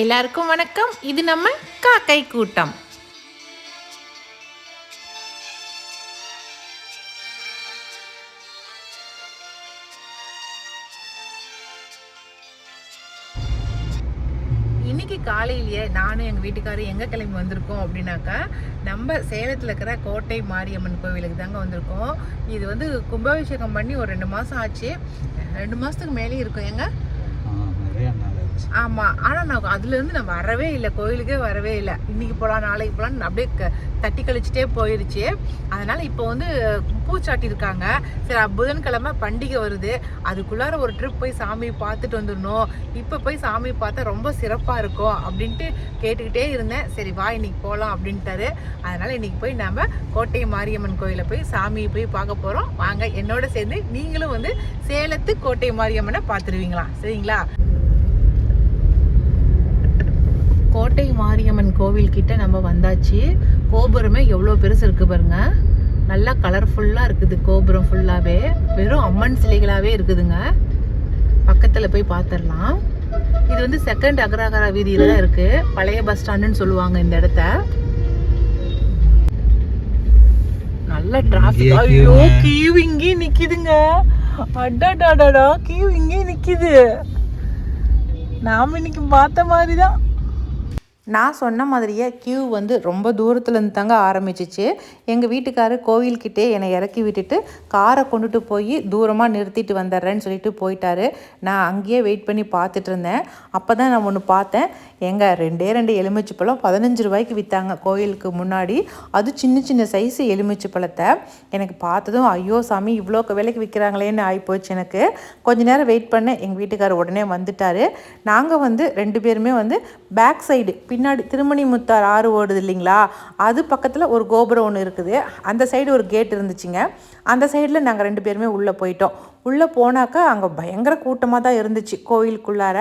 எல்லாருக்கும் வணக்கம். இது நம்ம காக்கை கூட்டம். இன்னைக்கு காலையிலேயே நானும் எங்கள் வீட்டுக்காரரும் எங்கே கிளம்பி வந்திருக்கோம் அப்படின்னாக்கா நம்ம சேலத்தில் இருக்கிற கோட்டை மாரியம்மன் கோவிலுக்கு தாங்க வந்திருக்கோம். இது வந்து கும்பாபிஷேகம் பண்ணி ஒரு ரெண்டு மாதம் ஆச்சு. ரெண்டு மாதத்துக்கு மேலே இருக்கும். எங்க ஆ, நிறைய நாள் ஆச்சு ஆமாம் ஆனால் நான் அதுலேருந்து நான் வரவே இல்லை. கோயிலுக்கே வரவே இல்லை. இன்னைக்கு போகலாம் நாளைக்கு போகலான்னு அப்படியே க- தட்டி கழிச்சிட்டே போயிடுச்சு அதனால் இப்போ வந்து பூச்சாட்டி இருக்காங்க. சரி புதன்கிழமை பண்டிகை வருது. அதுக்குள்ளார ஒரு ட்ரிப் போய் சாமி பார்த்துட்டு வந்துடணும். இப்போ போய் சாமி பார்த்தா ரொம்ப சிறப்பாக இருக்கும் அப்படின்ட்டு கேட்டுக்கிட்டே இருந்தேன். சரி வா இன்னைக்கு போகலாம் அப்படின்ட்டாரு. அதனால் இன்னைக்கு போய் நம்ம கோட்டை மாரியம்மன் கோயிலில் போய் சாமியை போய் பார்க்க போகிறோம் வாங்க என்னோட சேர்ந்து நீங்களும் வந்து சேலத்து கோட்டை மாரியம்மனை பார்த்துருவீங்களா? சரிங்களா? கோட்டை மாரியம்மன் கோவில் கிட்ட நம்ம வந்தாச்சு. கோபுரமே எவ்வளோ பெருசு இருக்கு பாருங்க. நல்லா கலர்ஃபுல்லாக இருக்குது கோபுரம் ஃபுல்லாகவே வெறும் அம்மன் சிலைகளாகவே இருக்குதுங்க. பக்கத்தில் போய் பார்த்துடலாம் இது வந்து செகண்ட் அக்ராகரா வீதியில தான் இருக்கு. பழைய பஸ் ஸ்டாண்டுன்னு சொல்லுவாங்க இந்த இடத்த. நல்ல டிராஃபிக் ஐயோ. கியூ இங்கே நிக்குதுங்க. அடாடாடாடா கியூ இங்கே நிக்குது. நாம இன்னைக்கு பார்த்த மாதிரி தான் நான் சொன்ன மாதிரியே கியூ வந்து ரொம்ப தூரத்துலேருந்து தாங்க ஆரம்பிச்சிச்சு. எங்கள் வீட்டுக்காரர் கோவில்கிட்டே என்னை இறக்கி விட்டுட்டு காரை கொண்டுட்டு போய் தூரமாக நிறுத்திட்டு வந்துடுறேன்னு சொல்லிட்டு போயிட்டாரு. நான் அங்கேயே வெயிட் பண்ணி பார்த்துட்டு இருந்தேன். அப்போ தான் நான் ஒன்று பார்த்தேன். எங்கள் ரெண்டே ரெண்டு எலுமிச்சை பழம் பதினஞ்சு ரூபாய்க்கு விற்றாங்க கோயிலுக்கு முன்னாடி அது சின்ன சின்ன சைஸு எலுமிச்சை பழத்தை. எனக்கு பார்த்ததும் ஐயோ சாமி இவ்வளோ விலைக்கு விற்கிறாங்களேன்னு ஆகிப்போச்சு எனக்கு. கொஞ்ச நேரம் வெயிட் பண்ணேன். எங்கள் வீட்டுக்காரர் உடனே வந்துட்டார். நாங்கள் வந்து ரெண்டு பேருமே வந்து பேக் சைடு பின்னாடி திருமணி முத்தார் ஆறு ஓடுது இல்லைங்களா? அது பக்கத்தில் ஒரு கோபுரம் ஒன்று இருக்குது. அந்த சைடு ஒரு கேட் இருந்துச்சுங்க. அந்த சைடில் நாங்கள் ரெண்டு பேருமே உள்ளே போயிட்டோம். உள்ளே போனாக்கா அங்கே பயங்கர கூட்டமாக தான் இருந்துச்சு கோயிலுக்குள்ளார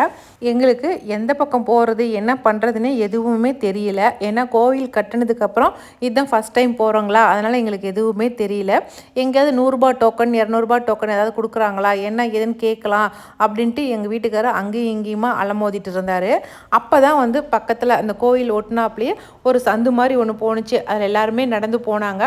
எங்களுக்கு எந்த பக்கம் போகிறது என்ன பண்ணுறதுன்னு எதுவுமே தெரியல. ஏன்னா கோவில் கட்டினதுக்கப்புறம் இதுதான் ஃபஸ்ட் டைம் போகிறோங்களா? அதனால் எங்களுக்கு எதுவுமே தெரியல. எங்கேயாவது நூறுரூபா டோக்கன் இரநூறுபா டோக்கன் ஏதாவது கொடுக்குறாங்களா? என்ன ஏதுன்னு கேட்கலாம் அப்படின்ட்டு எங்கள் வீட்டுக்காரர் அங்கேயும் இங்கேயுமா அலமோதிட்டு இருந்தார். அப்போ தான் வந்து பக்கத்தில் அந்த கோயில் ஒட்டினாப்லேயே ஒரு சந்து மாதிரி ஒன்று போணுச்சு. அதில் எல்லாருமே நடந்து போனாங்க.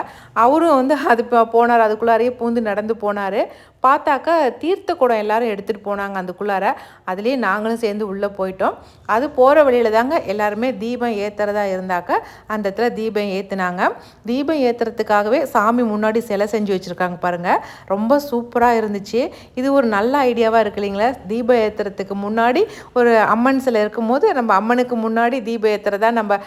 அவரும் வந்து அது போனார். அதுக்குள்ளாரையே பூந்து நடந்து போனார். பார்த்தாக்கா தீர்த்த குடம் எல்லாரும் எடுத்துகிட்டு போனாங்க அதுக்குள்ளார. அதுலேயே நாங்களும் சேர்ந்து உள்ளே போயிட்டோம். அது போகிற வழியில் தாங்க எல்லாருமே தீபம் ஏற்றுறதா இருந்தாக்க அந்த இடத்துல தீபம் ஏற்றுனாங்க தீபம் ஏற்றுறதுக்காகவே சாமி முன்னாடி சிலை செஞ்சு வச்சுருக்காங்க பாருங்கள் ரொம்ப சூப்பராக இருந்துச்சு. இது ஒரு நல்ல ஐடியாவாக இருக்கு இல்லைங்களா? தீபம் ஏற்றுறதுக்கு முன்னாடி ஒரு அம்மன் சிலை இருக்கும்போது நம்ம அம்மனுக்கு முன்னாடி தீபம் ஏற்றுறதா நம்ம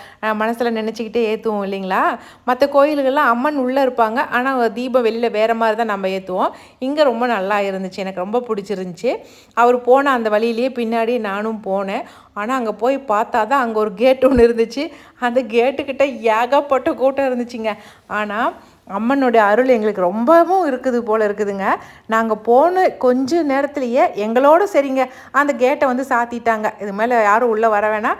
மனசில் நினச்சிக்கிட்டே ஏற்றுவோம் இல்லைங்களா? மற்ற கோயில்கள்லாம் அம்மன் உள்ளே இருப்பாங்க. ஆனால் தீபம் வெளியில் வேறு மாதிரி தான் நம்ம ஏற்றுவோம் இங்கே ரொம்ப நல்லா இருந்துச்சு. எனக்கு ரொம்ப பிடிச்சிருந்துச்சி. அவர் போன அந்த வழியிலேயே பின்னாடி நானும் போனேன். ஆனால் அங்கே போய் பார்த்தா தான் அங்கே ஒரு கேட் ஒன்று இருந்துச்சு. அந்த கேட்டுக்கிட்ட ஏகப்பட்ட கூட்டம் இருந்துச்சுங்க. ஆனால் அம்மனுடைய அருள் எங்களுக்கு ரொம்பவும் இருக்குது போல் இருக்குதுங்க. நாங்கள் போன கொஞ்ச நேரத்துலையே எங்களோட சரிங்க. அந்த கேட்டை வந்து சாத்திட்டாங்க. இது மேலே யாரும் உள்ளே வர வேணாம்.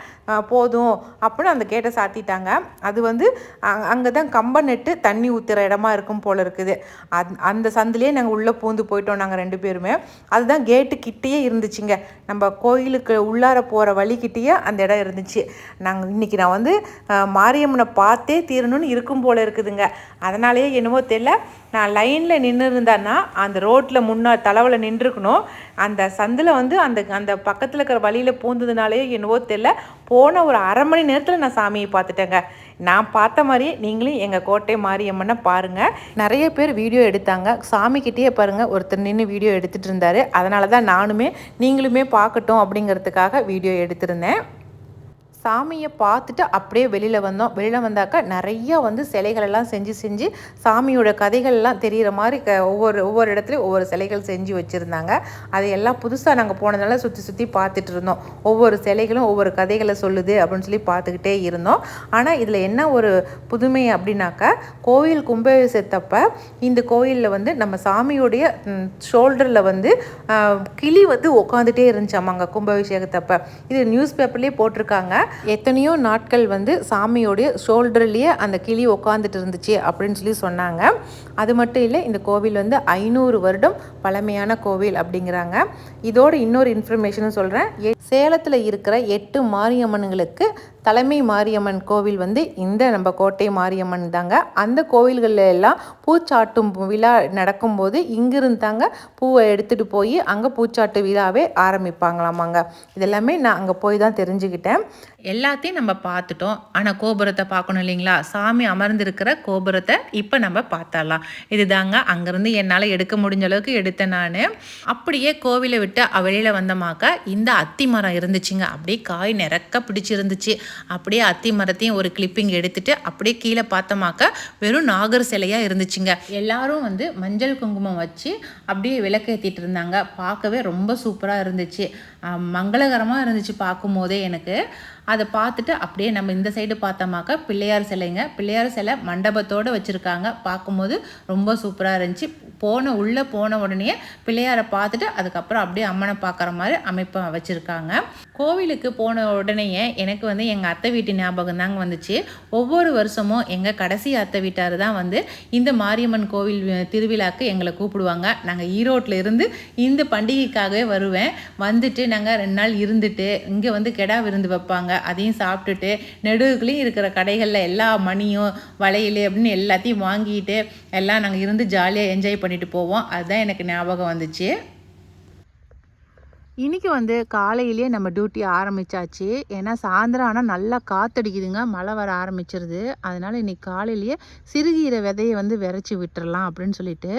போதும் அப்படின்னு அந்த கேட்டை சாத்திட்டாங்க. அது வந்து அங்கே தான் கம்ப நெட்டு தண்ணி ஊற்றுற இடமா இருக்கும் போல் இருக்குது. அந் அந்த சந்திலே நாங்கள் உள்ளே பூந்து போயிட்டோம் நாங்கள் ரெண்டு பேருமே. அதுதான் கேட்டு கிட்டேயே இருந்துச்சுங்க. நம்ம கோயிலுக்கு உள்ளார போகிற வழிக்கிட்டேயே அந்த இடம் இருந்துச்சு. நாங்கள் இன்றைக்கி நான் வந்து மாரியம்மனை பார்த்தே தீரணும்னு இருக்கும் போல் இருக்குதுங்க. அதனாலேயே என்னவோ தெரியல நான் லைனில் நின்று இருந்தேன்னா அந்த ரோட்டில் முன்னா தலைவில் நின்றுருக்கணும். அந்த சந்தில் வந்து அந்த அந்த பக்கத்தில் இருக்கிற வழியில் பூந்ததுனாலேயே என்னவோ தெரியல போன ஒரு அரை மணி நேரத்தில் நான் சாமியை பார்த்துட்டேங்க. நான் பார்த்த மாதிரியே நீங்களும் எங்கள் கோட்டை மாரியம்மனை பாருங்கள் நிறைய பேர் வீடியோ எடுத்தாங்க. சாமிக்கிட்டேயே பாருங்கள் ஒருத்தர் நின்று வீடியோ எடுத்துகிட்டு இருந்தார். அதனால தான் நானுமே நீங்களுமே பார்க்கட்டும் அப்படிங்கிறதுக்காக வீடியோ எடுத்திருந்தேன். சாமியை பார்த்துட்டு அப்படியே வெளியில் வந்தோம். வெளியில் வந்தாக்கா நிறைய வந்து சிலைகளெல்லாம் செஞ்சு செஞ்சு சாமியோட கதைகள்லாம் தெரிகிற மாதிரி க ஒவ்வொரு ஒவ்வொரு இடத்துலையும் ஒவ்வொரு சிலைகள் செஞ்சு வச்சுருந்தாங்க. அதை எல்லாம் புதுசாக நாங்கள் போனதுனால சுற்றி சுற்றி பார்த்துட்டு இருந்தோம். ஒவ்வொரு சிலைகளும் ஒவ்வொரு கதைகளை சொல்லுது அப்படின்னு சொல்லி பார்த்துக்கிட்டே இருந்தோம். ஆனால் இதில் என்ன ஒரு புதுமை அப்படின்னாக்கா கோயில் கும்பாபிஷேகத்தப்ப இந்த கோயிலில் வந்து நம்ம சாமியுடைய ஷோல்டரில் வந்து கிளி வந்து உட்காந்துட்டே இருந்துச்சாமாங்க கும்பாபிஷேகத்தப்ப. இது நியூஸ் பேப்பர்லேயே போட்டிருக்காங்க. எத்தனையோ நாட்கள் வந்து சாமியோடைய ஷோல்டர்லேயே அந்த கிளி உட்காந்துட்டு இருந்துச்சு அப்படின்னு சொல்லி சொன்னாங்க. அது மட்டும் இல்லை இந்த கோவில் வந்து ஐநூறு வருடம் பழமையான கோவில் அப்படிங்கிறாங்க. இதோட இன்னொரு இன்ஃபர்மேஷனும் சொல்கிறேன் சேலத்தில் இருக்கிற எட்டு மாரியம்மன்களுக்கு தலைமை மாரியம்மன் கோவில் வந்து இந்த நம்ம கோட்டை மாரியம்மன் தாங்க. அந்த கோவில்களில் எல்லாம் பூச்சாட்டும் விழா நடக்கும்போது இங்கிருந்து தாங்க பூவை எடுத்துகிட்டு போய் அங்கே பூச்சாட்டு விழாவே ஆரம்பிப்பாங்களாமாங்க. இதெல்லாமே நான் அங்கே போய் தான் தெரிஞ்சுக்கிட்டேன். எல்லாத்தையும் நம்ம பார்த்துட்டோம். ஆனால் கோபுரத்தை பார்க்கணும் இல்லைங்களா? சாமி அமர்ந்திருக்கிற கோபுரத்தை இப்போ நம்ம பார்த்தரலாம் இதுதாங்க அங்கேருந்து என்னால் எடுக்க முடிஞ்ச அளவுக்கு எடுத்தேன் நான். அப்படியே கோவிலை விட்டு வெளியில் வந்தமாக்கா இந்த அத்தி மரம் இருந்துச்சுங்க. அப்படியே காய் நிறக்க பிடிச்சிருந்துச்சு. அப்படியே அத்தி மரத்தையும் ஒரு கிளிப்பிங் எடுத்துட்டு அப்படியே கீழே பார்த்தோமாக்கா வெறும் நாகர் சிலையாக இருந்துச்சுங்க. எல்லாரும் வந்து மஞ்சள் குங்குமம் வச்சு அப்படியே விளக்கேற்றிட்டு இருந்தாங்க. பார்க்கவே ரொம்ப சூப்பராக இருந்துச்சு. மங்களகரமாக இருந்துச்சு பார்க்கும்போதே எனக்கு. அதை பார்த்துட்டு அப்படியே நம்ம இந்த சைடு பார்த்தோமாக்கா பிள்ளையார் சிலைங்க. பிள்ளையார் சிலை மண்டபத்தோடு வச்சுருக்காங்க. பார்க்கும்போது ரொம்ப சூப்பராக இருந்துச்சு. போன உள்ளே போன உடனே பிள்ளையாரை பார்த்துட்டு அதுக்கப்புறம் அப்படியே அம்மனை பார்க்குற மாதிரி அமைப்பை வச்சுருக்காங்க. கோவிலுக்கு போன உடனேயே எனக்கு வந்து எங்கள் அத்தை வீட்டு ஞாபகம் தாங்க வந்துச்சு. ஒவ்வொரு வருஷமும் எங்கள் கடைசி அத்தை வீட்டார் தான் வந்து இந்த மாரியம்மன் கோவில் திருவிழாக்கு எங்களை கூப்பிடுவாங்க. நாங்கள் ஈரோட்டில் இருந்து இந்த பண்டிகைக்காகவே வருவேன். வந்துட்டு நாங்கள் ரெண்டு நாள் இருந்துட்டு இங்கே வந்து கெடா விருந்து வைப்பாங்க. அதையும் சாப்பிட்டுட்டு நெடுகுலையும் இருக்கிற கடைகளில் எல்லா மணியும் வளையல் அப்படின்னு எல்லாத்தையும் வாங்கிட்டு எல்லாம் நாங்கள் இருந்து ஜாலியாக என்ஜாய் பண்ணிட்டு போவோம். அதுதான் எனக்கு ஞாபகம் வந்துச்சு. இன்றைக்கி வந்து காலையிலேயே நம்ம டியூட்டி ஆரம்பிச்சாச்சு. ஏன்னா சாயந்தரம் ஆனால் நல்லா காத்தடிக்குதுங்க. மழை வர ஆரம்பிச்சிருது. அதனால் இன்றைக்கி காலையிலேயே சிறுகீரை விதையை வந்து விரைச்சி விட்டுறலாம் அப்படின்னு சொல்லிட்டு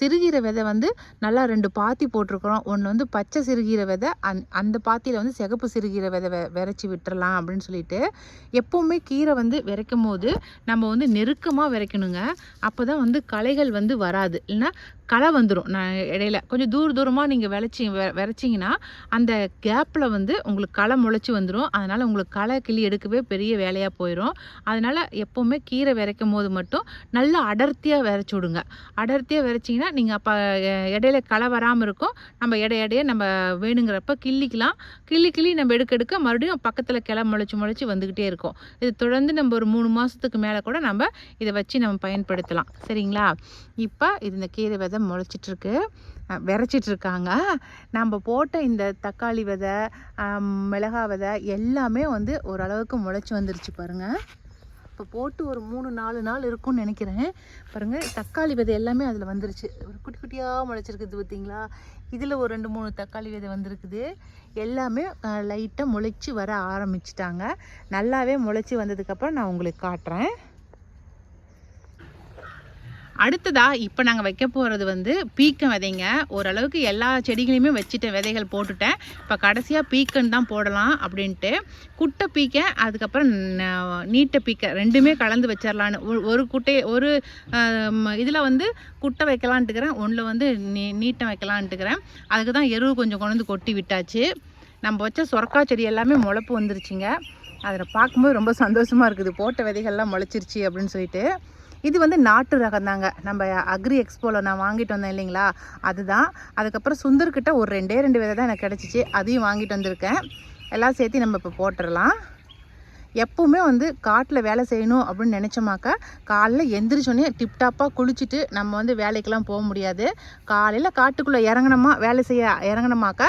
சிறுகீரை விதை வந்து நல்லா ரெண்டு பாத்தி போட்டிருக்கிறோம். ஒன்று வந்து பச்சை சிறுகீரை விதை அந் அந்த பாத்தியில் வந்து சிகப்பு சிறுகீரை விதை வெ விரைச்சி விட்டுறலாம் அப்படின்னு சொல்லிட்டு எப்போவுமே கீரை வந்து விரைக்கும் போது நம்ம வந்து நெருக்கமாக விரைக்கணுங்க. அப்போ தான் வந்து களைகள் வந்து வராது. இல்லைன்னா களை வந்துடும் நான் இடையில. கொஞ்சம் தூர தூரமாக நீங்கள் விளைச்சி வெ விரைச்சிங்கன்னா அந்த கேப்பில் வந்து உங்களுக்கு களை முளைச்சி வந்துடும் அதனால் உங்களுக்கு களை கிளி எடுக்கவே பெரிய வேலையாக போயிடும் அதனால் எப்போவுமே கீரை விரைக்கும் போது மட்டும் நல்லா அடர்த்தியாக விரைச்சி விடுங்க. அடர்த்தியாக விரைச்சிங்கன்னா நீங்கள் அப்போ இடையில களை வராமல் இருக்கும். நம்ம இடை இடையே நம்ம வேணுங்கிறப்ப கிள்ளிக்கலாம். கிள்ளி கிள்ளி நம்ம எடுக்க எடுக்க மறுபடியும் பக்கத்தில் கிளை முளைச்சி முளைச்சி வந்துக்கிட்டே இருக்கும். இது தொடர்ந்து நம்ம ஒரு மூணு மாதத்துக்கு மேலே கூட நம்ம இதை வச்சு நம்ம பயன்படுத்தலாம். சரிங்களா? இப்போ இது இந்த கீரை விதை முளைச்சிட்ருக்கு. விரைச்சிட்ருக்காங்க. நம்ம போட்ட இந்த தக்காளி விதை மிளகா விதை எல்லாமே வந்து ஓரளவுக்கு முளைச்சி வந்துருச்சு பாருங்கள் இப்போ போட்டு ஒரு மூணு நாலு நாள் இருக்கும்னு நினைக்கிறேன். பாருங்கள் தக்காளி விதை எல்லாமே அதில் வந்துருச்சு. ஒரு குட்டி குட்டியாக முளைச்சிருக்குது பார்த்தீங்களா இதில் ஒரு ரெண்டு மூணு தக்காளி விதை வந்திருக்குது. எல்லாமே லைட்டாக முளைச்சி வர ஆரம்பிச்சிட்டாங்க. நல்லாவே முளைச்சி வந்ததுக்கப்புறம் நான் உங்களுக்கு காட்டுறேன். அடுத்ததாக இப்போ நாங்கள் வைக்க போகிறது வந்து பீக்கன் விதைங்க. ஓரளவுக்கு எல்லா செடிகளையுமே வச்சுட்டேன் விதைகள் போட்டுட்டேன். இப்போ கடைசியாக பீக்கன் தான் போடலாம் அப்படின்ட்டு. குட்டை பீக்க அதுக்கப்புறம் நீட்டை பீக்க ரெண்டுமே கலந்து வச்சிடலான்னு ஒரு- ஒரு குட்டை ஒரு இதில் வந்து குட்டை வைக்கலான்ட்டுக்கிறேன் ஒன்றில் வந்து நீ நீட்டை வைக்கலான்ட்டுக்கிறேன் அதுக்கு தான் எருவு கொஞ்சம் கொண்டு வந்து கொட்டி விட்டாச்சு. நம்ம வச்ச சொரக்கா செடி எல்லாமே முளைப்பு வந்துருச்சுங்க. அதில் பார்க்கும்போது ரொம்ப சந்தோஷமாக இருக்குது. போட்ட விதைகள்லாம் முளைச்சிருச்சு அப்படின்னு சொல்லிட்டு. இது வந்து நாட்டு ரகம் தாங்க. நம்ம அக்ரி எக்ஸ்போவில் நான் வாங்கிட்டு வந்தேன் இல்லைங்களா? அதுதான். அதுக்கப்புறம் சுந்தர்கிட்ட ஒரு ரெண்டே ரெண்டு விதை தான் எனக்கு கிடச்சிச்சு. அதையும் வாங்கிட்டு வந்திருக்கேன். எல்லாம் சேர்த்து நம்ம இப்போ போட்டுடலாம். எப்போவுமே வந்து காட்டில் வேலை செய்யணும் அப்படின்னு நினச்சோமாக்கா காலைல எந்திரிச்சோன்னே டிப்டாப்பாக குளிச்சுட்டு நம்ம வந்து வேலைக்கெல்லாம் போக முடியாது. காலையில் காட்டுக்குள்ளே இறங்கினோமா வேலை செய்ய இறங்கினோமாக்கா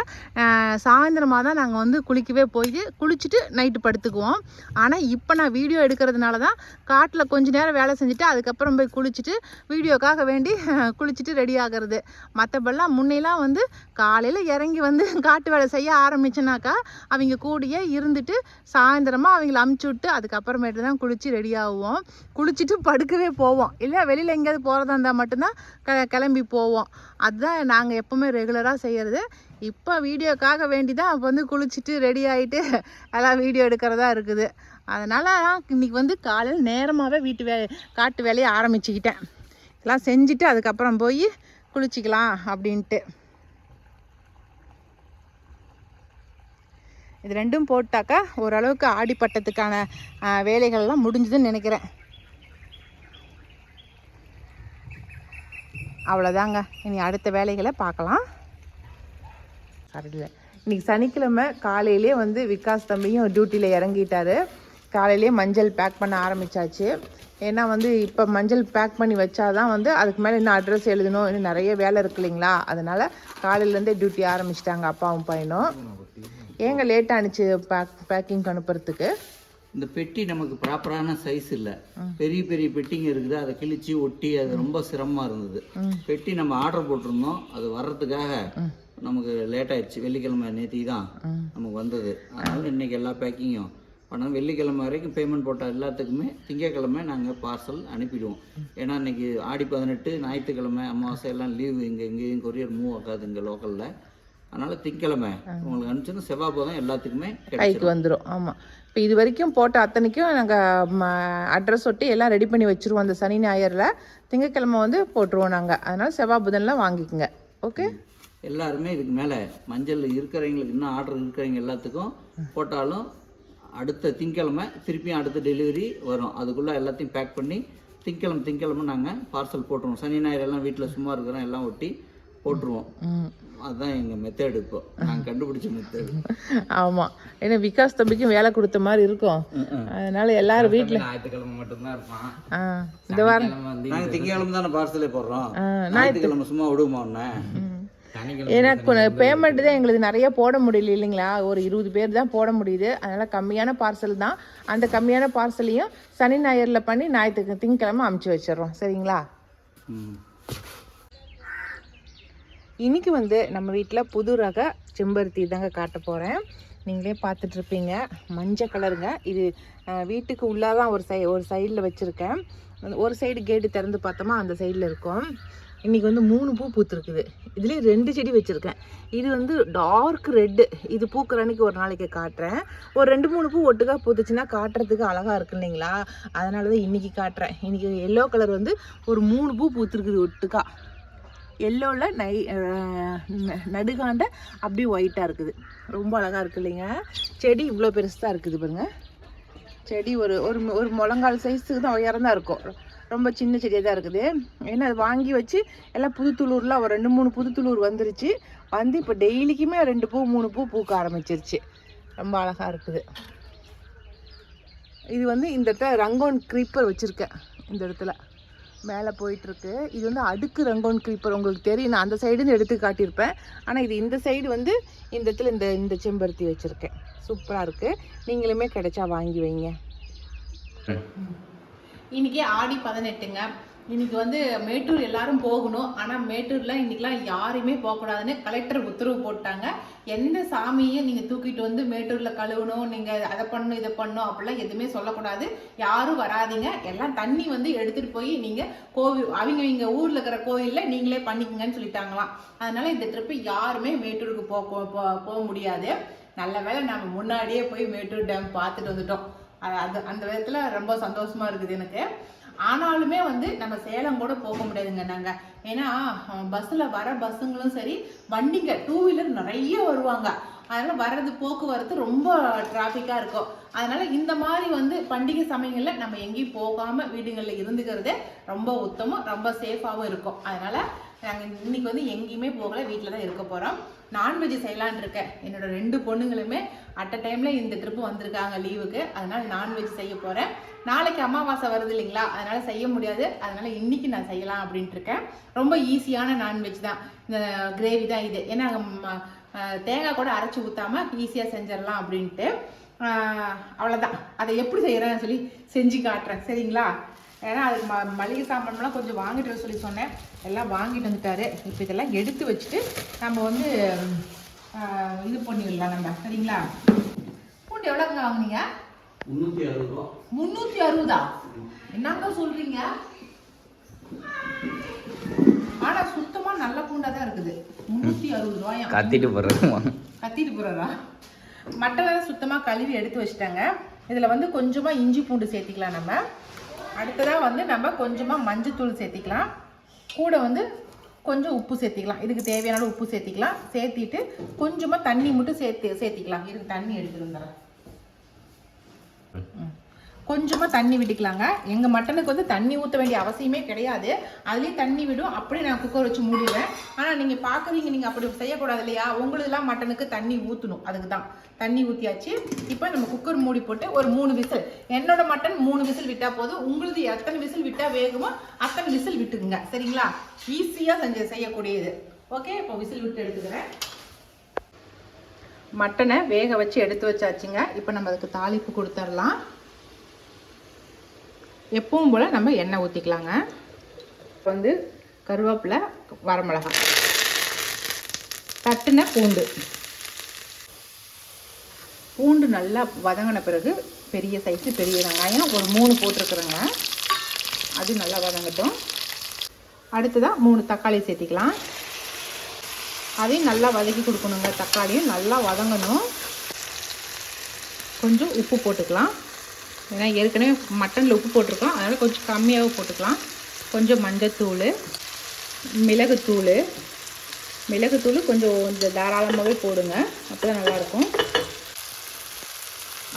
சாயந்தரமாக தான் நாங்கள் வந்து குளிக்கவே போய் குளிச்சுட்டு நைட்டு படுத்துக்குவோம். ஆனால் இப்போ நான் வீடியோ எடுக்கிறதுனால தான் காட்டில் கொஞ்ச நேரம் வேலை செஞ்சுட்டு அதுக்கப்புறம் போய் குளிச்சுட்டு வீடியோக்காக வேண்டி குளிச்சுட்டு ரெடி ஆகிறது. மற்றபடிலாம் முன்னையெல்லாம் வந்து காலையில் இறங்கி வந்து காட்டு வேலை செய்ய ஆரம்பிச்சேனாக்கா அவங்க கூடயே இருந்துட்டு சாயந்தரமாக அவங்கள அமுச்சு விட்டு அதுக்கப்புறமேட்டு தான் குளித்து ரெடி ஆகுவோம். குளிச்சுட்டு படுக்கவே போவோம். இல்லை வெளியில் எங்கேயாவது போகிறதா இருந்தால் மட்டும்தான் க கிளம்பி போவோம். அதுதான் நாங்கள் எப்போவுமே ரெகுலராக செய்கிறது இப்போ வீடியோக்காக வேண்டி தான் அப்போ வந்து குளிச்சுட்டு ரெடி ஆகிட்டு எல்லாம் வீடியோ எடுக்கிறதா இருக்குது. அதனால் இன்னைக்கு வந்து காலையில் நேரமாகவே வீட்டு வே காட்டு வேலையை ஆரம்பிச்சுக்கிட்டேன். இதெல்லாம் செஞ்சுட்டு அதுக்கப்புறம் போய் குளிச்சிக்கலாம் அப்படின்ட்டு. இது ரெண்டும் போட்டாக்கா ஓரளவுக்கு ஆடிப்பட்டத்துக்கான வேலைகள்லாம் முடிஞ்சுதுன்னு நினைக்கிறேன். அவ்வளோதாங்க இனி அடுத்த வேலைகளை பார்க்கலாம். சரியில்லை. இன்றைக்கி சனிக்கிழமை காலையிலே வந்து விகாஸ் தம்பியும் டியூட்டியில் இறங்கிட்டாரு. காலையிலே மஞ்சள் பேக் பண்ண ஆரம்பிச்சாச்சு. ஏன்னா வந்து இப்போ மஞ்சள் பேக் பண்ணி வச்சாதான் வந்து அதுக்கு மேலே இன்னும் அட்ரஸ் எழுதணும். இன்னும் நிறைய வேலை இருக்கு இல்லைங்களா? அதனால் காலையிலேருந்தே டியூட்டி ஆரம்பிச்சிட்டாங்க அப்பாவும் பையனும். ஏங்க லேட் ஆனிச்சு பேக் பேக்கிங் அனுப்புறதுக்கு? இந்த பெட்டி நமக்கு ப்ராப்பரான சைஸ் இல்லை. பெரிய பெரிய பெட்டிங்க இருக்குது. அதை கிழிச்சு ஒட்டி அது ரொம்ப சிரமமா இருந்தது. பெட்டி நம்ம ஆர்டர் போட்டிருந்தோம். அது வர்றதுக்காக நமக்கு லேட் ஆயிடுச்சு. வெள்ளிக்கிழமை நேத்தி தான் நமக்கு வந்தது. அதனால இன்னைக்கு எல்லா பேக்கிங்கும் பண்ணோம். வெள்ளிக்கிழமை வரைக்கும் பேமெண்ட் போட்ட எல்லாத்துக்குமே திங்கக்கிழமை நாங்கள் பார்சல் அனுப்பிடுவோம். ஏன்னா இன்னைக்கு ஆடி பதினெட்டு ஞாயிற்றுக்கிழமை அமாவாசை எல்லாம் லீவு இங்கே எங்கேயும் கொரியர் மூவ் ஆகாது இங்கே லோக்கலில் அதனால திங்கக்கிழமை. உங்களுக்கு அனுப்பிச்சுன்னா செவ்வாய் புதன் எல்லாத்துக்குமே கைக்கு வந்துடும் ஆமாம் இப்போ இது வரைக்கும் போட்ட அத்தனைக்கும் நாங்கள் அட்ரஸ் ஒட்டி எல்லாம் ரெடி பண்ணி வச்சுருவோம். அந்த சனி ஞாயிறில் திங்கக்கிழமை வந்து போட்டுருவோம் நாங்கள் அதனால் செவ்வாய் புதன்லாம் வாங்கிக்கோங்க. ஓகே? எல்லாருமே இதுக்கு மேலே மஞ்சள் இருக்கிறவங்களுக்கு இன்னும் ஆர்டர் இருக்கிறவங்க எல்லாத்துக்கும் போட்டாலும் அடுத்த திங்கக்கிழமை திருப்பியும் அடுத்த டெலிவரி வரும். அதுக்குள்ளே எல்லாத்தையும் பேக் பண்ணி திங்கக்கிழமை திங்கக்கிழமை நாங்கள் பார்சல் போட்டுருவோம். சனி ஞாயிறு எல்லாம் வீட்டில் சும்மா இருக்கிறோம். எல்லாம் ஒட்டி போட்டுருவோம். ம். அதுதான் எங்கள் மெத்தேடு இப்போ. நாங்கள் கண்டுபிடிச்ச மெத்தேடு ஆமாம் ஏன்னா விகாஸ் தம்பிக்கும் வேலை கொடுத்த மாதிரி இருக்கும். அதனால எல்லாரும் வீட்டில் ஞாயிற்றுக்கிழமை மட்டும்தான் இருப்பான். இந்த வாரம் நாங்கள் திங்கக்கிழமை தானே பார்சலே போடுறோம். ஞாயிற்றுக்கிழமை சும்மா விடுவோமா உன்னை? சனிக்கிழமை ஏன்னா பேமெண்ட் தான் எங்களுக்கு நிறைய போட முடியல இல்லைங்களா? ஒரு இருபது பேர் தான் போட முடியுது. அதனால் கம்மியான பார்சல் தான். அந்த கம்மியான பார்சலையும் சனி ஞாயிறில் பண்ணி ஞாயிற்றுக்கு திங்கக்கிழமை அமுச்சு வச்சிடுறோம். சரிங்களா? ம். இன்றைக்கி வந்து நம்ம வீட்டில் புது ரக செம்பருத்தி தாங்க காட்ட போகிறேன் நீங்களே பார்த்துட்ருப்பீங்க. மஞ்சள் கலருங்க. இது வீட்டுக்கு வீட்டுக்கு உள்ளாதான் ஒரு சை ஒரு சைடில் வச்சுருக்கேன். ஒரு சைடு கேட்டு திறந்து பார்த்தோமா அந்த சைடில் இருக்கும். இன்றைக்கி வந்து மூணு பூ பூத்துருக்குது. இதுலேயே ரெண்டு செடி வச்சுருக்கேன். இது வந்து டார்க் ரெட்டு இது பூக்கிற அன்னைக்கு ஒரு நாளைக்கு காட்டுறேன். ஒரு ரெண்டு மூணு பூ ஒட்டுக்கா பூத்துச்சுன்னா காட்டுறதுக்கு அழகாக இருக்கு இல்லைங்களா? அதனால தான் இன்றைக்கி காட்டுறேன். இன்றைக்கி எல்லோ கலர் வந்து ஒரு மூணு பூ பூத்துருக்குது ஒட்டுக்கா. எல்லோவில் நை ந- நடுகாண்ட அப்படியே ஒயிட்டாக இருக்குது. ரொம்ப அழகாக இருக்கு இல்லைங்க. செடி இவ்வளோ பெருசாக இருக்குது பாருங்கள் செடி ஒரு ஒரு ஒரு முழங்கால் சைஸுக்கு தான் உயரம் தான் இருக்கும். ரொம்ப சின்ன செடியாக தான் இருக்குது. ஏன்னா அது வாங்கி வச்சு எல்லாம் புது ஒரு ரெண்டு மூணு புதுத்துளூர் வந்துருச்சு. வந்து இப்போ டெய்லிக்குமே ரெண்டு பூ மூணு பூ பூக்க ஆரம்பிச்சிருச்சு. ரொம்ப அழகாக இருக்குது. இது வந்து இந்த இடத்துல ரங்கோன் க்ரீப்பர் வச்சுருக்கேன். இந்த இடத்துல. மேலே போயிட்டுருக்கு. இது வந்து அடுக்கு ரங்கோன் க்ரீப்பர் உங்களுக்கு தெரியும். நான் அந்த சைடுன்னு எடுத்து காட்டியிருப்பேன். ஆனால் இது இந்த சைடு வந்து இந்த இடத்துல இந்த இந்த செம்பருத்தி வச்சுருக்கேன். சூப்பராக இருக்குது நீங்களுமே கிடைச்சா வாங்கி வைங்க. இன்னைக்கு ஆடி பதினெட்டுங்க. இன்னைக்கு வந்து மேட்டூர் எல்லாரும் போகணும். ஆனால் மேட்டூரில் இன்னைக்கெல்லாம் யாருமே போகக்கூடாதுன்னு கலெக்டர் உத்தரவு போட்டாங்க. எந்த சாமியும் நீங்கள் தூக்கிட்டு வந்து மேட்டூரில் கழுவணும் நீங்கள் அதை பண்ணணும் இதை பண்ணணும் அப்படிலாம் எதுவுமே சொல்லக்கூடாது. யாரும் வராதீங்க. எல்லாம் தண்ணி வந்து எடுத்துகிட்டு போய் நீங்கள் கோவில் அவங்க இவங்க ஊரில் இருக்கிற கோவிலில் நீங்களே பண்ணிக்கங்கன்னு சொல்லிட்டாங்களாம். அதனால இந்த ட்ரிப்பு யாருமே மேட்டூருக்கு போக போ- போக முடியாது. நல்ல வேளை நம்ம முன்னாடியே போய் மேட்டூர் டேம் பார்த்துட்டு வந்துட்டோம். அது அந்த விதத்தில் ரொம்ப சந்தோஷமா இருக்குது எனக்கு. ஆனாலுமே வந்து நம்ம சேலம் கூட போக முடியாதுங்க நாங்கள் ஏன்னா பஸ்ஸில் வர பஸ்ஸுங்களும் சரி வண்டிங்க டூ வீலர் நிறைய வருவாங்க. அதனால வர்றது போக்குவரத்து ரொம்ப டிராஃபிக்காக இருக்கும். அதனால இந்த மாதிரி வந்து பண்டிகை சமயங்களில் நம்ம எங்கேயும் போகாமல் வீடுகளில் இருந்துக்கிறதே ரொம்ப உத்தமம் ரொம்ப சேஃபாகவும் இருக்கும். அதனால நாங்கள் இன்னைக்கு வந்து எங்கேயுமே போகல வீட்டில் தான் இருக்க போகிறோம் நான்வெஜ் செய்யலான் இருக்கேன் என்னோட ரெண்டு பொண்ணுங்களுமே அட் அ டைமில் இந்த ட்ரிப்பு வந்திருக்காங்க லீவுக்கு அதனால் நான்வெஜ் செய்ய போகிறேன் நாளைக்கு அமாவாசை வருது இல்லைங்களா? அதனால் செய்ய முடியாது. அதனால் இன்னைக்கு நான் செய்யலாம் அப்படின்ட்டு இருக்கேன். ரொம்ப ஈஸியான நான்வெஜ் தான். இந்த கிரேவி தான் இது. ஏன்னா தேங்காய் கூட அரைச்சி ஊற்றாம ஈஸியாக செஞ்சிடலாம் அப்படின்ட்டு. அவ்வளோதான் அதை எப்படி செய்கிறேன்னு சொல்லி செஞ்சு காட்டுறேன். சரிங்களா? ஏன்னா அதுக்கு ம மளிகை சாமான்லாம் கொஞ்சம் வாங்கிட்டு வர சொல்லி சொன்னேன். எல்லாம் வாங்கிட்டு வந்துட்டாரு. இப்போ இதெல்லாம் எடுத்து வச்சுட்டு நம்ம வந்து ஆஹ் இது பண்ணிடலாம் நம்ம. சரிங்களா? பூண்டு எவ்வளோங்க வாங்குனீங்க? முந்நூற்றி அறுபது ரூபா. முந்நூற்றி அறுபதா? என்னங்க சொல்கிறீங்க ஆனால் சுத்தமாக நல்ல பூண்டாக தான் இருக்குது. முந்நூற்றி அறுபது ரூபாயா? கத்திட்டு போடுறது கத்திட்டு போகிறதா மட்டனெல்லாம் சுத்தமாக கழுவி எடுத்து வச்சுட்டாங்க. இதில் வந்து கொஞ்சமாக இஞ்சி பூண்டு சேர்த்திக்கலாம் நம்ம. அடுத்ததாக வந்து நம்ம கொஞ்சமாக மஞ்சத்தூள் சேர்த்திக்கலாம். கூட வந்து கொஞ்சம் உப்பு சேர்த்திக்கலாம். இதுக்கு தேவையான உப்பு சேர்த்திக்கலாம். சேர்த்திட்டு கொஞ்சமாக தண்ணி மட்டும் சேர்த்து சேர்த்திக்கலாம். இதுக்கு தண்ணி எடுத்துட்டு வந்துடுறேன். ம். கொஞ்சமாக தண்ணி விட்டுக்கலாங்க. எங்கள் மட்டனுக்கு வந்து தண்ணி ஊற்ற வேண்டிய அவசியமே கிடையாது. அதுலேயும் தண்ணி விடும். அப்படியே நான் குக்கர் வச்சு மூடிடுவேன். ஆனால் நீங்கள் பார்க்குறீங்க நீங்கள் அப்படி செய்யக்கூடாது இல்லையா? உங்களுதெல்லாம் மட்டனுக்கு தண்ணி ஊற்றணும் அதுக்கு தான் தண்ணி ஊற்றியாச்சு இப்போ நம்ம குக்கர் மூடி போட்டு ஒரு மூணு விசில். என்னோட மட்டன் மூணு விசில் விட்டால் போதும். உங்களுது எத்தனை விசில் விட்டால் வேகுமோ அத்தனை விசில் விட்டுக்குங்க. சரிங்களா? ஈஸியாக செஞ்சு செய்யக்கூடியது. ஓகே இப்போ விசில் விட்டு எடுத்துக்கிறேன். மட்டனை வேக வச்சு எடுத்து வச்சாச்சுங்க. இப்போ நம்ம அதுக்கு தாளிப்பு கொடுத்துடலாம் எப்பவும் போல் நம்ம எண்ணெய் ஊற்றிக்கலாங்க வந்து கருவேப்பிலை வரமிளகாய் தட்டின பூண்டு. பூண்டு நல்லா வதங்கின பிறகு பெரிய சைஸு பெரிய வெங்காயம் ஒரு மூணு போட்டிருக்குறேங்க. அது நல்லா வதங்கட்டும். அடுத்ததாக மூணு தக்காளி சேர்த்திக்கலாம். அதையும் நல்லா வதக்கி கொடுக்கணுங்க. தக்காளியும் நல்லா வதங்கணும். கொஞ்சம் உப்பு போட்டுக்கலாம். ஏன்னா ஏற்கனவே மட்டனில் உப்பு போட்டிருக்கோம். அதனால் கொஞ்சம் கம்மியாகவும் போட்டுக்கலாம். கொஞ்சம் மஞ்சத்தூள் மிளகுத்தூள் மிளகுத்தூள் கொஞ்சம் இந்த தாராளமாகவே போடுங்க. அப்போ தான் நல்லாயிருக்கும்.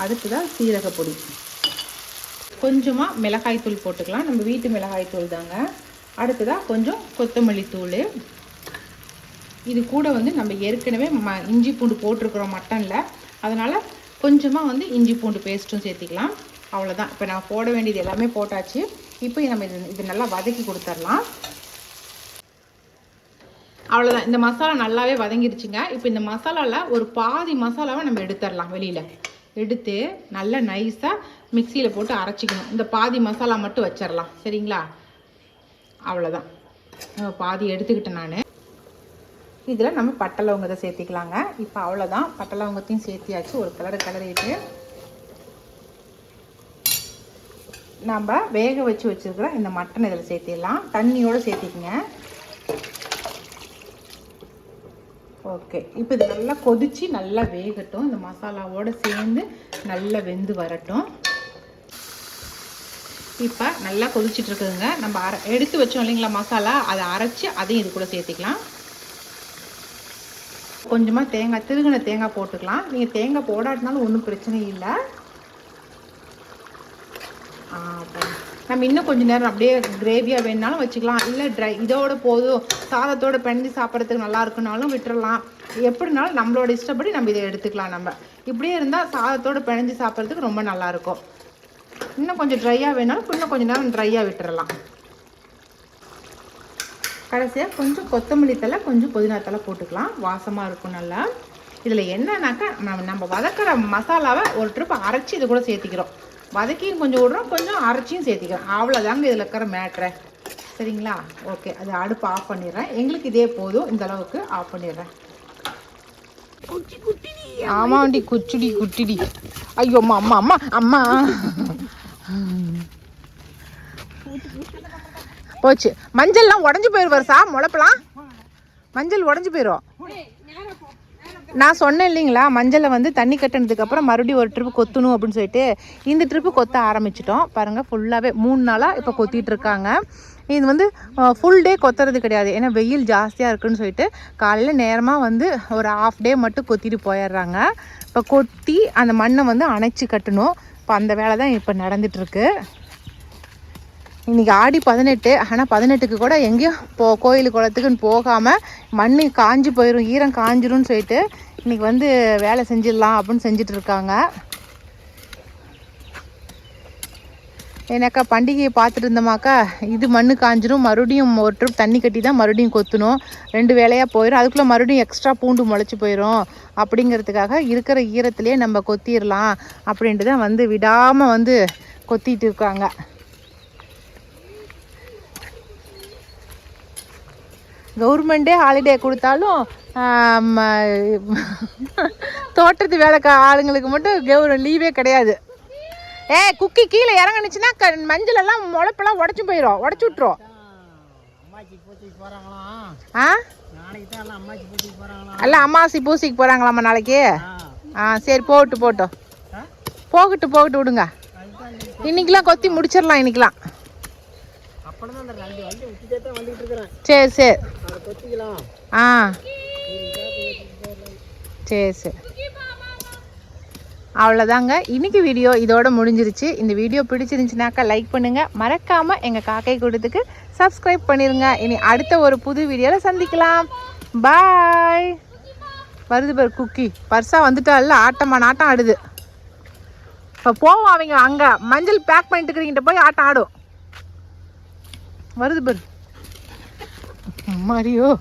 அடுத்ததாக சீரகப்பொடி. கொஞ்சமாக மிளகாய்த்தூள் போட்டுக்கலாம். நம்ம வீட்டு மிளகாய்த்தூள் தாங்க. அடுத்ததாக கொஞ்சம் கொத்தமல்லி தூள். இது கூட வந்து நம்ம ஏற்கனவே ம இஞ்சி பூண்டு போட்டிருக்கிறோம் மட்டனில். அதனால் கொஞ்சமாக வந்து இஞ்சி பூண்டு பேஸ்ட்டும் சேர்த்திக்கலாம். அவ்வளோதான் இப்போ நான் போட வேண்டியது எல்லாமே போட்டாச்சு. இப்போ நம்ம இது இது நல்லா வதக்கி கொடுத்துடலாம். அவ்வளோதான் இந்த மசாலா நல்லாவே வதங்கிருச்சுங்க இப்போ இந்த மசாலாவில் ஒரு பாதி மசாலாவை நம்ம எடுத்துடலாம் வெளியில். எடுத்து நல்லா நைஸாக மிக்சியில் போட்டு அரைச்சிக்கணும். இந்த பாதி மசாலா மட்டும் வச்சிடலாம். சரிங்களா? அவ்வளோதான் பாதி எடுத்துக்கிட்டேன் நான். இதில் நம்ம பட்டை லவங்கத்தை சேர்த்திக்கலாங்க. இப்போ அவ்வளோதான் பட்டை லவங்கத்தையும் சேர்த்தியாச்சு. ஒரு கலரை கலரிட்டு நம்ம வேக வச்சு வச்சுருக்கிற இந்த மட்டன் இதில் சேர்த்திடலாம். தண்ணியோடு சேர்த்திக்கங்க. ஓகே. இப்போ இது நல்லா கொதித்து நல்லா வேகட்டும். இந்த மசாலாவோடு சேர்ந்து நல்லா வெந்து வரட்டும். இப்போ நல்லா கொதிச்சிட்டு இருக்குதுங்க. நம்ம அரை எடுத்து வச்சோம் இல்லைங்களா மசாலா? அதை அரைச்சி அதையும் இது கூட சேர்த்திக்கலாம். கொஞ்சமாக தேங்காய் திருகின தேங்காய் போட்டுக்கலாம். நீங்கள் தேங்காய் போடாட்டினாலும் ஒன்றும் பிரச்சனை இல்லை. நம்ம இன்னும் கொஞ்சம் நேரம் அப்படியே கிரேவியாக வேணுனாலும் வச்சுக்கலாம். இல்லை ட்ரை இதோட போதும். சாதத்தோட பெண்டி சாப்பிட்றதுக்கு நல்லா இருக்குனாலும் விட்டுறலாம். எப்படினாலும் நம்மளோட இஷ்டப்படி நம்ம இதை எடுத்துக்கலாம் நம்ம. இப்படியே இருந்தால் சாதத்தோட பிணைஞ்சு சாப்பிட்றதுக்கு ரொம்ப நல்லாயிருக்கும் இன்னும் கொஞ்சம் ட்ரையாக வேணாலும் இன்னும் கொஞ்சம் நேரம் ட்ரையாக விட்டுறலாம். கடைசியாக கொஞ்சம் கொத்தமல்லி தலை கொஞ்சம் புதினா தலை போட்டுக்கலாம். வாசமாக இருக்கும் நல்லா. இதில் என்னன்னாக்கா நம்ம நம்ம வதக்கிற மசாலாவை ஒரு ட்ரிப் அரைச்சி இது கூட சேர்த்திக்கிறோம். வதக்கியும் கொஞ்சம் விடுறோம் கொஞ்சம் அரைச்சியும் சேர்த்திக்கிறோம். அவ்வளோதாங்க இதில் இருக்கிற மேட்ரை சரிங்களா? ஓகே அது அடுப்பு ஆஃப் பண்ணிடுறேன். எங்களுக்கு இதே போதும். இந்த அளவுக்கு ஆஃப் பண்ணிடுறேன். ஆமாண்டி குச்சுடி குட்டிடி. ஐயோ அம்மா அம்மா அம்மா அம்மா. போச்சு. மஞ்சள்லாம் உடஞ்சி போயிரு சா முளைப்பலாம் மஞ்சள் உடஞ்சி போயிடும் நான் சொன்னேன் இல்லைங்களா மஞ்சளை வந்து தண்ணி கட்டினதுக்கப்புறம் மறுபடியும் ஒரு ட்ரிப்பு கொத்தணும் அப்படின்னு சொல்லிட்டு இந்த ட்ரிப்பு கொத்த ஆரம்பிச்சிட்டோம். பாருங்கள் ஃபுல்லாகவே மூணு நாளாக இப்போ கொத்திட்டு இருக்காங்க. இது வந்து ஃபுல் டே கொத்துறது கிடையாது. ஏன்னா வெயில் ஜாஸ்தியாக இருக்குன்னு சொல்லிட்டு காலையில் நேரமாக வந்து ஒரு ஆஃப் டே மட்டும் கொத்திட்டு போயிடுறாங்க. இப்போ கொத்தி அந்த மண்ணை வந்து அணைச்சி கட்டணும். இப்போ அந்த வேலை தான் இப்போ நடந்துட்டுருக்கு இன்றைக்கி ஆடி பதினெட்டு. ஆனால் பதினெட்டுக்கு கூட எங்கேயும் போ கோயில் குளத்துக்குன்னு போகாமல் மண் காஞ்சி போயிடும் ஈரம் காஞ்சிரும்னு சொல்லிட்டு இன்றைக்கி வந்து வேலை செஞ்சிடலாம் அப்படின்னு செஞ்சுட்டு இருக்காங்க. ஏன்னாக்கா பண்டிகையை பார்த்துட்டு இருந்தோமாக்கா இது மண் காஞ்சிரும் மறுபடியும் ஒரு ட்ரிப் தண்ணி கட்டி தான் மறுபடியும் கொத்தணும். ரெண்டு வேலையாக போயிடும் அதுக்குள்ளே மறுபடியும் எக்ஸ்ட்ரா பூண்டு முளைச்சி போயிடும் அப்படிங்கிறதுக்காக இருக்கிற ஈரத்திலே நம்ம கொத்திடலாம் அப்படின்ட்டு தான் வந்து விடாமல் வந்து கொத்திட்டு இருக்காங்க. கவர்மெண்ட்டே ஹாலிடே கொடுத்தாலும் தோட்டத்து வேலைக்கா ஆளுங்களுக்கு மட்டும் கௌர லீவே கிடையாது. ஏ குக்கி கீழே இறங்குனுச்சுன்னா க மஞ்சள் எல்லாம் முளைப்பெல்லாம் உடச்சி போயிடும் உடச்சி விட்ரும் ஆ? எல்லாம் அம்மாசி பூசிக்கு போகிறாங்களாம்மா நாளைக்கு? ஆ சரி போகட்டு போட்டோம் போகட்டு போகட்டு விடுங்க. இன்னைக்கெல்லாம் கொத்தி முடிச்சிடலாம் இன்னைக்கெல்லாம். சரி சரி. ஆ. சரி சரி. அவ்வளோதாங்க. இன்னைக்கு வீடியோ இதோட முடிஞ்சிருச்சு. இந்த வீடியோ பிடிச்சிருந்துச்சுனாக்கா லைக் பண்ணுங்கள் மறக்காமல் எங்கள் காக்கை கூட்டத்துக்கு சப்ஸ்கிரைப் பண்ணிடுங்க இனி அடுத்த ஒரு புது வீடியோவில் சந்திக்கலாம். பாய் வருது பர் குக்கி பர்சா வந்துட்டால ஆட்டமா நாட்டம் ஆடுது. இப்போ போவோம் அவங்க அங்கே. மஞ்சள் பேக் பண்ணிட்டுக்கிறீங்கிட்ட போய் ஆட்டம் ஆடும். வருது பாரு. મારી ઓ